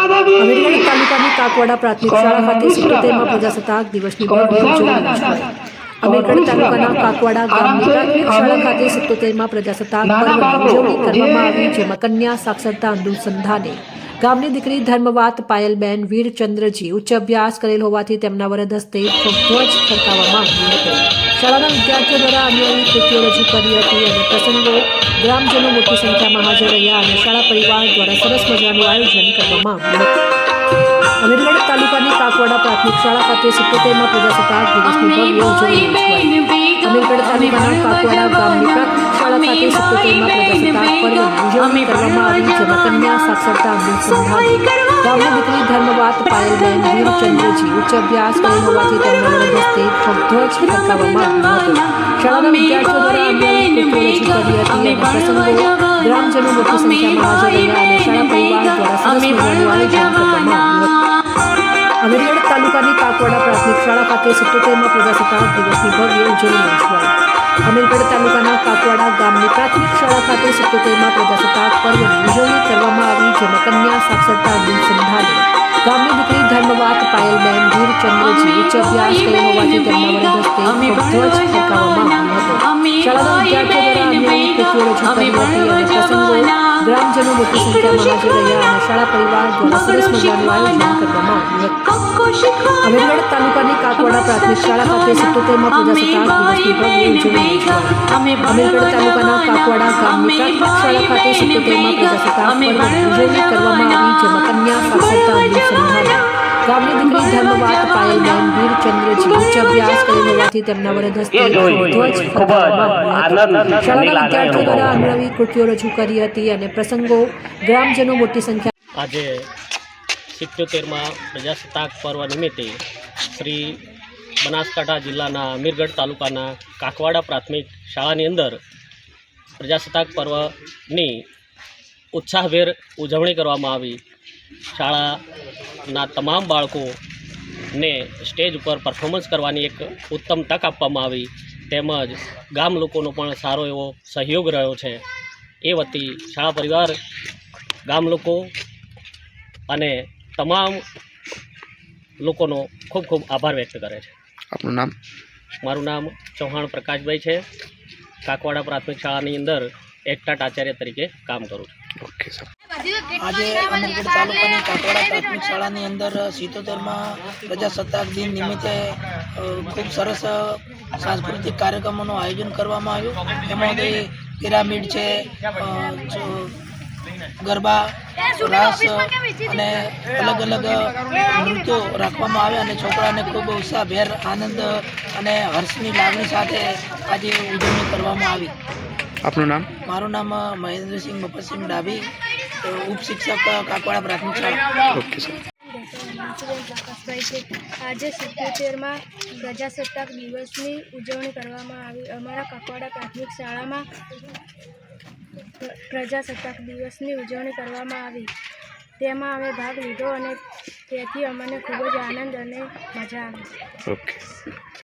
અમીરગઢ તાલુકાની કાકવાડા પ્રાથમિક શાળા ખાતે સિત્તોતેરમાં પ્રજાસત્તાક દિવસની ભવ્ય તાલુકાના કાકવાડા ગામની પ્રાથમિક શાળા ખાતે સિત્તોતેરમાં પ્રજાસત્તાક પર્વની ઉજવણી કરવામાં આવી જેમાં કન્યા સાક્ષરતા અનુસંધાને ગામની દીકરી ધર્મવાત પાયલબેન વીરચંદ્રજી ઉચ્ચ અભ્યાસ કરેલ હોવાથી તેમના વરદ હસ્તે ધ્વજ ફરકાવવામાં આવ્યો હતો. શાળાના વિદ્યાર્થીઓ દ્વારા અન્યાયી કૃતિઓ રજૂ કરી હતી અને પ્રસંગો ગ્રામજનો મોટી સંખ્યામાં હાજર રહ્યા અને શાળા પરિવાર દ્વારા સરસ મજાનું આયોજન કરવામાં આવ્યું હતું. અમીરગઢ તાલુકાની કાકવાડા પ્રાથમિક શાળા ખાતે સિત્તોતેરમાં પ્રજાસત્તાક દિવસની ભવ્ય ઉજવણી. અમીરગઢ તાલુકાના કાકવાડા ગામની પ્રાથમિક શાળા ખાતે સિત્તોતેરમાં પ્રજાસત્તાક પર્વની ઉજવણી કરવામાં આવી જેમાં કન્યા સાક્ષરતા અનુસંધાન ગામની દીકરી ધર્મવાત પાયલબેન વીરચંદ્રજી ઉચ્ચ અભ્યાસ કરેલ હોવાથી તેમના વરદ હસ્તે ધ્વજ ફરકાવવામાં આવ્યો હતો. શાળાના વિદ્યાર્થીઓ દ્વારા અન્યાયી કરી હતી અને પ્રસંગો ગ્રામજનો મોટી સંખ્યામાં હાજર રહ્યા અને શાળા પરિવાર દ્વારા સરસ મજાનું આયોજન કરવામાં આવ્યું હતું અમીરગઢ તાલુકાની કાકવાડા પ્રાથમિક શાળા ખાતે સિત્તોતેરમાં પ્રજાસત્તાક દિવસની ભવ્ય ઉજવણી યોજાઈ અમીરગઢ તાલુકાના કાકવાડા ગામની પ્રાથમિક શાળા ખાતે સિત્તોતેરમાં પ્રજાસત્તાક પર્વની ઉજવણી કરવામાં આવી જેમાં કન્યા સાક્ષરતા અનુસંધાને ગામની દીકરી ધર્મવાત પાયલબેન ધીરચંદ્રજી ઉચ્ચ અભ્યાસ કર્યો હોવાથી તેમના વડે હસ્તે ધ્વજ ફરકાવવામાં આવ્યો હતો શાળાના વિદ્યાર્થીઓ હતી અને પ્રસંગો ગ્રામજનો મોટી સંખ્યામાં હાજર રહ્યા. અને શાળા પરિવાર દ્વારા સરસ મજાનું આયોજન કરવામાં આવ્યું અમીરગઢ તાલુકાની કાકવાડા પ્રાથમિક શાળા ખાતે સિત્તોતેરમાં પ્રજાસત્તાક દિવસની ભવ્ય ઉજવણી. અમીરગઢ તાલુકાના કાકવાડા ગામની પ્રાથમિક શાળા ખાતે સિત્તોતેરમાં પ્રજાસત્તાક પર્વની ઉજવણી કરવામાં આવી ગામની દીકરી ધર્મવાત પાયલબેન વીરચંદ્રજી ઉચ્ચ અભ્યાસ કરેલ હોવાથી તેમના વરદ હસ્તે ધ્વજ ખૂબ જ ફરકાવવામાં આવ્યો હતો. આનંદ શાળાના વિદ્યાર્થીઓ દ્વારા અનવી કૃતિઓ રજૂ કરી હતી અને પ્રસંગો ગ્રામજનો મોટી સંખ્યા આજે સિત્યોતેરમાં પ્રજાસત્તાક પર્વ નિમિત્તે શ્રી બનાસકાંઠા જિલ્લાના અમીરગઢ તાલુકાના કાકવાડા પ્રાથમિક શાળાની અંદર પ્રજાસત્તાક પર્વની ઉત્સાહભેર ઉજવણી કરવામાં આવી. શાળાના તમામ બાળકોને સ્ટેજ ઉપર પરફોર્મન્સ કરવાની એક ઉત્તમ તક આપવામાં આવી. તેમજ ગામ લોકોનો પણ સારો એવો સહયોગ રહ્યો છે. એ વતી શાળા પરિવાર ગામ લોકો અને તમામ લોકોનો ખૂબ ખૂબ આભાર વ્યક્ત કરે છે. આપનું નામ? મારું નામ ચૌહાણ પ્રકાશભાઈ છે. કાકવાડા પ્રાથમિક શાળાની અંદર એકટાટ આચાર્ય તરીકે કામ કરું છું. ઓકે સર આજે અમીરગઢ તાલુકાની કાકવાડા પ્રાથમિક શાળાની અંદર સિત્તોતેરમાં પ્રજાસત્તાક દિન નિમિત્તે ખૂબ સરસ સાંસ્કૃતિક કાર્યક્રમોનું આયોજન કરવામાં આવ્યું. એમાંથી પિરામિડ છે ગરબા રાસ અને અલગ અલગ નૃત્યો રાખવામાં આવ્યા અને છોકરાને ખૂબ ઉત્સાહભેર આનંદ અને હર્ષની લાગણી સાથે આજે ઉજવણી કરવામાં આવી. આપનું નામ? મારું નામ મહેન્દ્રસિંહ મફતસિંહ ડાભી. ઉપશિક્ષક કાકવાડા પ્રાથમિક શાળા. Okay sir. પ્રકાશભાઈ છે આજે સિત્તોતેરમાં પ્રજાસત્તાક દિવસની ઉજવણી કરવામાં આવી. અમારા કાકવાડા પ્રાથમિક શાળામાં પ્રજાસત્તાક દિવસની ઉજવણી કરવામાં આવી. તેમાં અમે ભાગ લીધો અને તેથી અમને ખૂબ જ આનંદ અને મજા આવી. ઓકે.